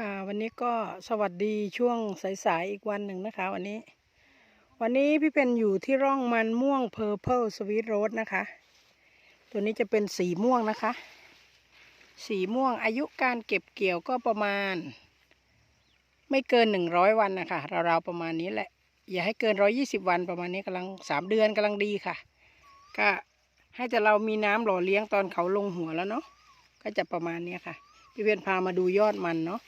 ค่ะวันนี้ก็สวัสดีช่วงสายๆอีกวันหนึ่งนะคะ วันนี้ วันนี้พี่เป็นอยู่ที่ร่องมันม่วง Purple Sweet Road นะคะ ตัวนี้จะเป็นสีม่วงนะคะ สีม่วงอายุการเก็บเกี่ยวก็ประมาณ ไม่เกินหนึ่งร้อยวันนะคะราวๆประมาณนี้แหละ อย่าให้เกินร้อยี่สิบวันประมาณนี้กำลังสามเดือนกำลังดีค่ะ ก็ให้แต่เรามีน้ำหล่อเลี้ยงตอนเขาลงหัวแล้วเนาะก็จะประมาณเนี้ค่ะ พี่เวียนพามาดูยอดมันเนาะ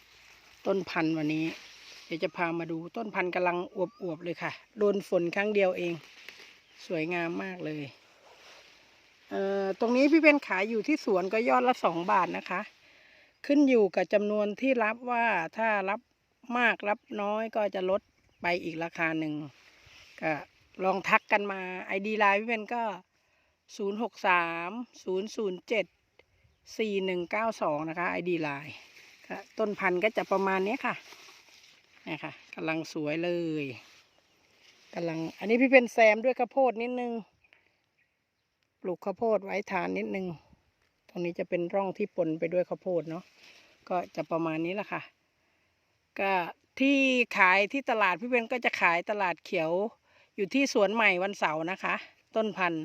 ต้นพันธุ์วันนี้ เดี๋ยวจะพามาดูต้นพันธุ์กำลังอวบๆเลยค่ะ โดนฝนครั้งเดียวเอง สวยงามมากเลยเอ่อตรงนี้พี่เป็นขายอยู่ที่สวนก็ยอดละสองบาทนะคะ ขึ้นอยู่กับจำนวนที่รับว่าถ้ารับมากรับน้อยก็จะลดไปอีกราคาหนึ่งก็ลองทักกันมาไอดีไลน์พี่เป็นก็ศูนย์หกสามศูนย์ศูนย์เจ็ดสี่หนึ่งเก้าสองนะคะไอ ดีไลน์ก็ต้นพันธุ์ก็จะประมาณนี้ค่ะนี่ค่ะกำลังสวยเลยกำลัง อันนี้พี่เป็นแซมด้วยข้าวโพดนิดนึง ปลูกข้าวโพดไว้ทานนิดนึง ตรงนี้จะเป็นร่องที่ปนไปด้วยข้าวโพดเนาะ ก็จะประมาณนี้แหละค่ะ ก็ที่ขายที่ตลาดพี่เบนก็จะขายตลาดเขียวอยู่ที่สวนใหม่วันเสาร์นะคะ ต้นพันธุ์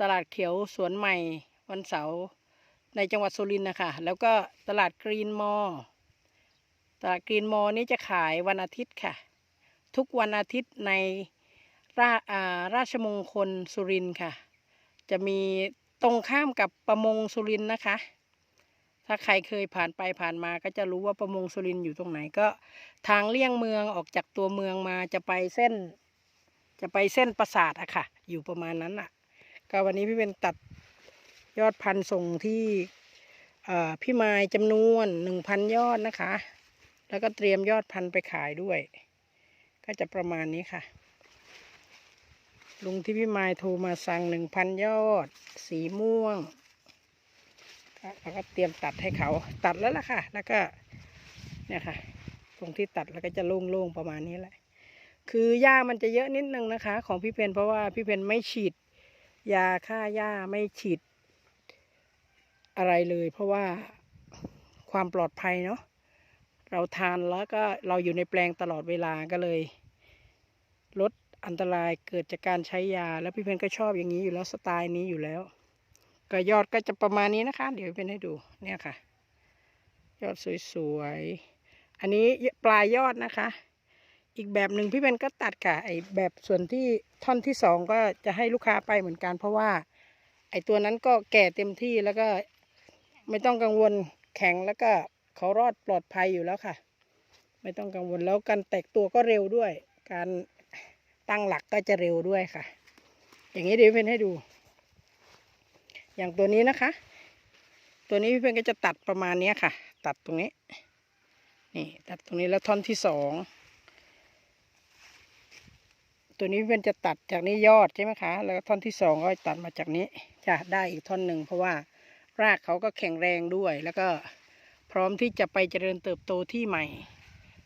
ตลาดเขียวสวนใหม่วันเสาร์ ในจังหวัดสุรินทร์นะคะ แล้วก็ตลาดกรีนมอลล์ตลาดกรีนมอลล์นี้จะขายวันอาทิตย์ค่ะ ทุกวันอาทิตย์ในราาราชมงคลสุรินทร์ค่ะ จะมีตรงข้ามกับประมงสุรินทร์นะคะ ถ้าใครเคยผ่านไปผ่านมาก็จะรู้ว่าประมงสุรินทร์อยู่ตรงไหนก็ ทางเลี่ยงเมืองออกจากตัวเมืองมาจะไปเส้น จะไปเส้นปราสาทอะค่ะ อยู่ประมาณนั้นอะก็วันนี้พี่เป็นตัด ยอดพันธุ์ส่งที่พี่มายจำนวนหนึ่งพันยอดนะคะ แล้วก็เตรียมยอดพันธุ์ไปขายด้วย ก็จะประมาณนี้ค่ะ ลุงที่พี่มายโทรมาสั่งหนึ่งพันยอด สีม่วงแล้วก็เตรียมตัดให้เขาตัดแล้วล่ะค่ะ แล้วก็เนี่ยค่ะ ตรงที่ตัดแล้วก็จะโล่งๆประมาณนี้แหละ คือหญ้ามันจะเยอะนิดนึงนะคะ ของพี่เพนเพราะว่าพี่เพนไม่ฉีด ยาฆ่าหญ้าไม่ฉีด อะไรเลย เพราะว่าความปลอดภัยเนาะเราทานแล้วก็เราอยู่ในแปลงตลอดเวลาก็เลย ลดอันตรายเกิดจากการใช้ยา แล้วพี่เพนก็ชอบอย่างนี้อยู่แล้วสไตล์นี้อยู่แล้ว ก็ยอดก็จะประมาณนี้นะคะ เดี๋ยวพี่เพนให้ดูเนี่ยค่ะ ยอดสวยๆอันนี้ปลายยอดนะคะ อีกแบบหนึ่งพี่เพนก็ตัดค่ะไอแบบส่วนที่ท่อนที่สองก็จะให้ลูกค้าไปเหมือนกัน เพราะว่า ไอตัวนั้นก็แก่เต็มที่แล้วก็ ไม่ต้องกังวลแข็งแล้วก็เขารอดปลอดภัยอยู่แล้วค่ะ ไม่ต้องกังวลแล้วการแตกตัวก็เร็วด้วย การตั้งหลักก็จะเร็วด้วยค่ะ อย่างนี้เดี๋ยวพี่เพนให้ดู อย่างตัวนี้นะคะ ตัวนี้พี่เพนก็จะตัดประมาณนี้ค่ะ ตัดตรงนี้ นี่ตัดตรงนี้แล้วท่อนที่สองตัวนี้พี่เพนจะตัดจากนี้ยอดใช่ไหมคะ แล้วก็ท่อนที่สองก็ตัดมาจากนี้จะได้อีกท่อนหนึ่งเพราะว่า รากเขาก็แข็งแรงด้วย แล้วก็พร้อมที่จะไปเจริญเติบโตที่ใหม่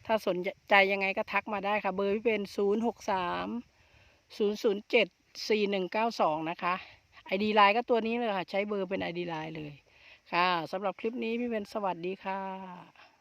ถ้าสนใจยังไงก็ทักมาได้ค่ะ เบอร์พี่เป็น 0630074192 นะคะ ID ไลน์ก็ตัวนี้เลยค่ะ ใช้เบอร์เป็น ID ไลน์เลย ค่ะสำหรับคลิปนี้พี่เป็นสวัสดีค่ะ